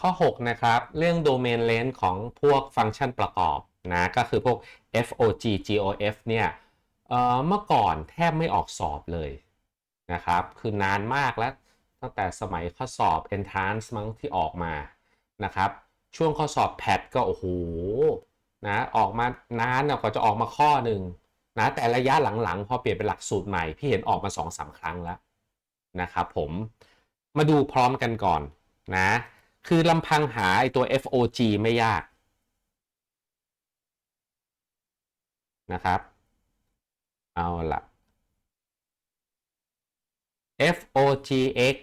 ข้อ 6 นะครับ เรื่อง domain length ของพวกฟังก์ชันประกอบนะก็คือพวก FOG GOF เนี่ยเมื่อก่อนแทบไม่ออกสอบเลยนะครับ คือนานมากแล้วตั้งแต่สมัยข้อสอบ entrance มั้งที่ออกมานะครับ ช่วงข้อสอบ PAT ก็โอ้โหนะออกมานานกว่าจะออกมาข้อหนึ่งนะแต่ระยะหลังๆ พอเปลี่ยนเป็นหลักสูตรใหม่ พี่เห็นออกมา2อสาครั้งแล้วนะครับผมมาดูพร้อมกันก่อนนะ คือลำพังหาไอตัว FOG ไม่ยากนะครับ เอาละ FOGX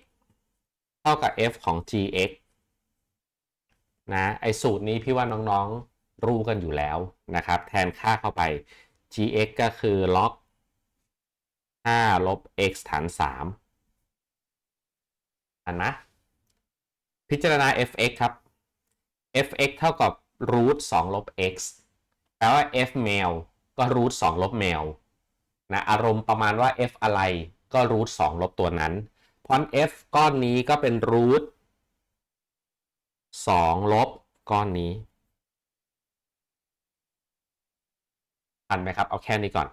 เท่ากับ F ของ GX นะไอสูตรนี้พี่ว่าน้องๆรู้กันอยู่แล้วนะครับ แทนค่าเข้าไป GX ก็คือ log 5ลบ x ฐาน 3 อันนะ พิจารณา fx ครับ fx เท่ากับ root 2ลบ x แปลว่า f แมวก็ root 2ลบแมวนะอารมณ์ประมาณว่า f อะไรก็ root 2ลบตัวนั้นเพราะ f ก้อนนี้ก็เป็น root 2ลบก้อนนี้ทันไหมครับ เอาแค่นี้ก่อน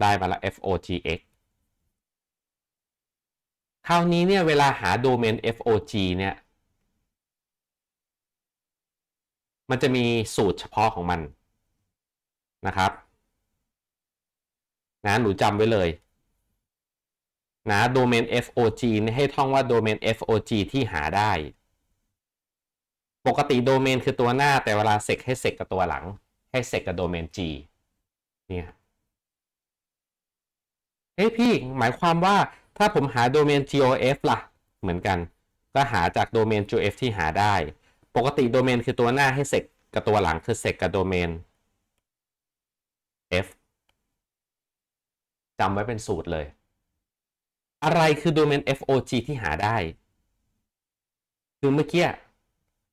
ได้มาละ fogx คราวนี้เนี่ยเวลาหาโดเมน FOG เนี่ย มันจะมีสูตรเฉพาะของมันนะครับนะหนูจำไว้เลยนะโดเมน FOG ให้ท่องว่าโดเมน FOG ที่หาได้ ปกติโดเมนคือตัวหน้าแต่เวลาเซกให้เซกกับตัวหลัง ให้เซกกับโดเมน G เนี่ยเฮ้ยพี่หมายความว่าถ้าผมหาโดเมน GOF ล่ะ เหมือนกัน ก็หาจากโดเมน GOF ที่หาได้ ปกติโดเมนคือตัวหน้าให้เซกกับตัวหลังคือเซกกับโดเมน F จำไว้เป็นสูตรเลย อะไรคือโดเมน FOG ที่หาได้ คือเมื่อกี้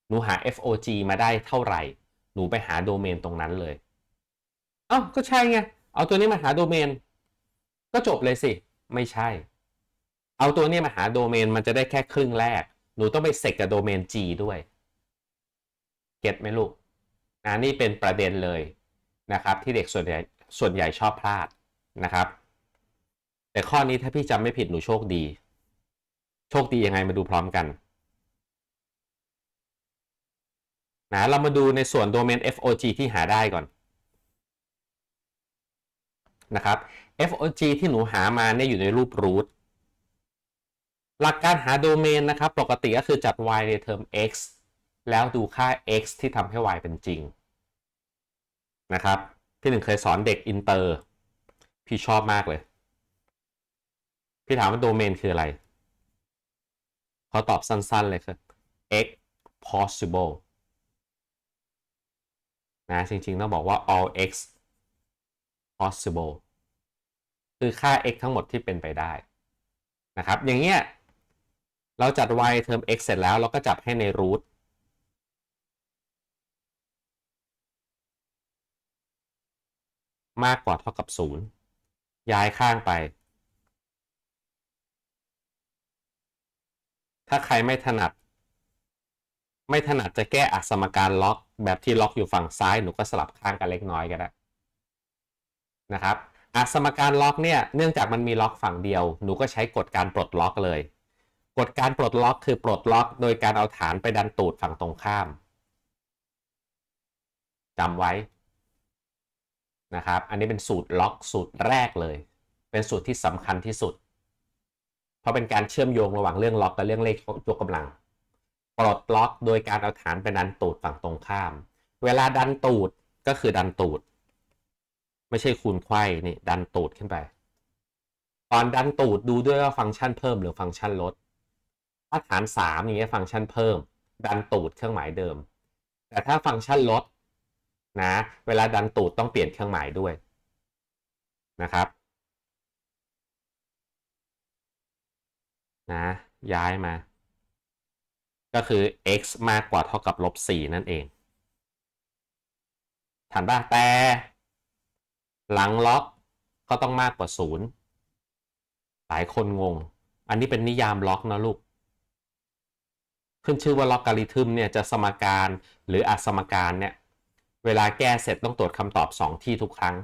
หนูหา FOG มาได้เท่าไหร่ หนูไปหาโดเมนตรงนั้นเลยเอ้าก็ใช่ไง เอาตัวนี้มาหาโดเมน ก็จบเลยสิ ไม่ใช่ เอาตัวนี้มาหาโดเมนมันจะได้แค่ครึ่งแรก หนูต้องไปเซกกับโดเมน G ด้วย เก็ตไหมลูกนะนี่เป็นประเด็นเลยนะครับ ที่เด็กส่วนใหญ่ส่วนใหญ่ชอบพลาดนะครับ แต่ข้อนี้ถ้าพี่จำไม่ผิดหนูโชคดี โชคดียังไงมาดูพร้อมกันนะเรามาดูในส่วนโดเมน FOG ที่หาได้ก่อนนะครับ FOG ที่หนูหามาเนี่ยอยู่ในรูป root หลักการหาโดเมนนะครับ ปกติก็คือจัด y ในเทอม x แล้วดูค่า x ที่ทำให้ y เป็นจริงนะครับพี่หนึ่งเคยสอนเด็กอินเตอร์ พี่ชอบมากเลย พี่ถามว่าโดเมนคืออะไรเขาตอบสั้นๆเลยคือ x possible นะจริงๆ ต้องบอกว่า all x possible คือค่า x ทั้งหมดที่เป็นไปได้นะครับ อย่างเงี้ยเราจัด y เทอม x เสร็จแล้วเราก็จับให้ใน root มากกว่าเท่ากับ 0 ย้ายข้างไป ถ้าใครไม่ถนัด ไม่ถนัดจะแก้อสมการล็อก แบบที่ล็อกอยู่ฝั่งซ้ายหนูก็สลับข้างกันเล็กน้อยก็ได้นะครับอสมการล็อกเนี่ยเนื่องจากมันมีล็อกฝั่งเดียว หนูก็ใช้กฎการปลดล็อกเลย กฎการปลดล็อกคือปลดล็อก โดยการเอาฐานไปดันตูดฝั่งตรงข้ามจำไว้ นะครับ อันนี้เป็นสูตรล็อกสูตรแรกเลย เป็นสูตรที่สำคัญที่สุด เพราะเป็นการเชื่อมโยงระหว่างเรื่องล็อกกับเรื่องเลขยกกำลัง ปลดล็อกโดยการเอาฐานไปดันตูดฝั่งตรงข้าม เวลาดันตูดก็คือดันตูด ไม่ใช่คูณไขว้นี่ดันตูดขึ้นไป ตอนดันตูดดูด้วยว่าฟังก์ชันเพิ่มหรือฟังก์ชันลด ถ้าฐาน3อย่างเงี้ยฟังก์ชันเพิ่ม ดันตูดเครื่องหมายเดิม แต่ถ้าฟังก์ชันลด นะเวลาดันตูดต้องเปลี่ยนเครื่องหมายด้วยนะครับนะย้ายมา ก็คือ x มากกว่าเท่ากับลบ4นั่นเองถันป่ะแต่ หลังล็อกก็ต้องมากกว่า 0 หลายคนงง อันนี้เป็นนิยามล็อกนะลูก ขึ้นชื่อว่าล็อกการิทึมเนี่ยจะสมการหรืออสมการเนี่ย เวลาแก้เสร็จต้องตรวจคำตอบ 2 ที่ทุกครั้ง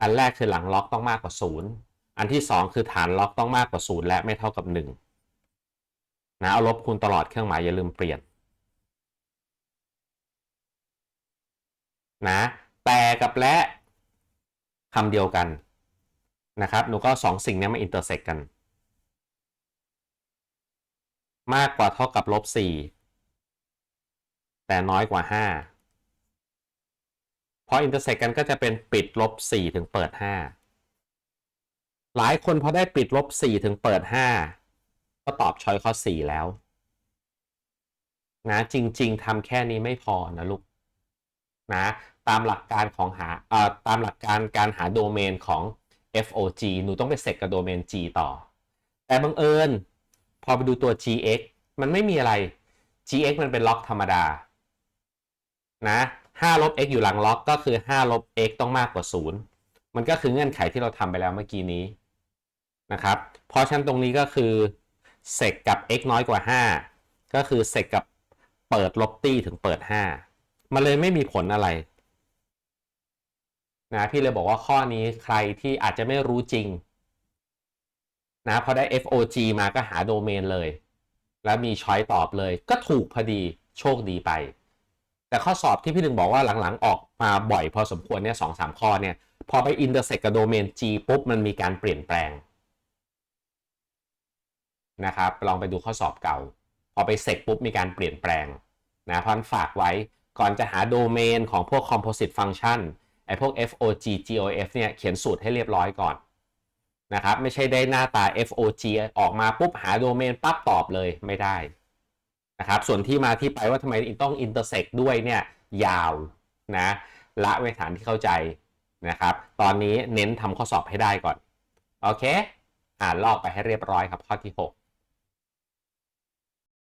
อันแรกคือหลังล็อกต้องมากกว่า 0 อันที่ 2 คือฐานล็อกต้องมากกว่า 0 และไม่เท่ากับ 1 นะเอาลบคูณตลอดเครื่องหมายอย่าลืมเปลี่ยนนะแต่กับและคำเดียวกันนะครับหนูก็สองสิ่งนี้มาอินเตอร์เซ็กกัน มากกว่าเท่ากับลบสี่แต่น้อยกว่าห้า ออินเตอร์เซ็กกันก็จะเป็นปิดลบสี่ถึงเปิดห้าหลายคนพอได้ปิดลบสี่ถึงเปิดห้าก็ตอบช้อยข้อสี่แล้ว นะจริง ๆทำแค่นี้ไม่พอนะลูกนะตามหลักการของหาเอ่อตามหลักการการหาโดเมนของ FOG หนูต้องไปเสกกับโดเมน G ต่อ แต่บังเอิญ พอไปดูตัว GX มันไม่มีอะไร GX มันเป็นล็อกธรรมดา นะ 5ลบ x อยู่หลังล็อกก็คือ5ลบ x ต้องมากกว่า 0 มันก็คือเงื่อนไขที่เราทำไปแล้วเมื่อกี้นี้นะครับ เพราะฉะนั้นตรงนี้ก็คือเสกกับ x น้อยกว่า 5 ก็คือเสกกับเปิดลบตี้ถึงเปิด 5 มันเลยไม่มีผลอะไรนะพี่เลยบอกว่าข้อนี้ใครที่อาจจะไม่รู้จริงนะพอได้ FOG มาก็หาโดเมนเลย แล้วมีช้อยตอบเลยก็ถูกพอดีโชคดีไป แต่ข้อสอบที่พี่หนึ่งบอกว่าหลังๆ ออกมาบ่อยพอสมควรเนี่ยสองสามข้อเนี่ย พอไปอินเตอร์เซ็กกับโดเมน G ปุ๊บ มันมีการเปลี่ยนแปลงนะครับลองไปดูข้อสอบเก่า พอไปเซ็กปุ๊บ มีการเปลี่ยนแปลงนะพันฝากไว้ก่อนจะหาโดเมนของพวก composite function ไอพวก FOG GOF เนี่ยเขียนสูตรให้เรียบร้อยก่อนนะครับไม่ใช่ได้หน้าตา FOG ออกมาปุ๊บหาโดเมนปั๊บตอบเลยไม่ได้ นะครับ ส่วนที่มาที่ไปว่าทำไมต้องอินเตอร์เซ็กด้วยเนี่ยยาวนะละเว้ฐานที่เข้าใจนะครับ ตอนนี้เน้นทำข้อสอบให้ได้ก่อน โอเค อ่านลอกไปให้เรียบร้อยครับข้อที่ 6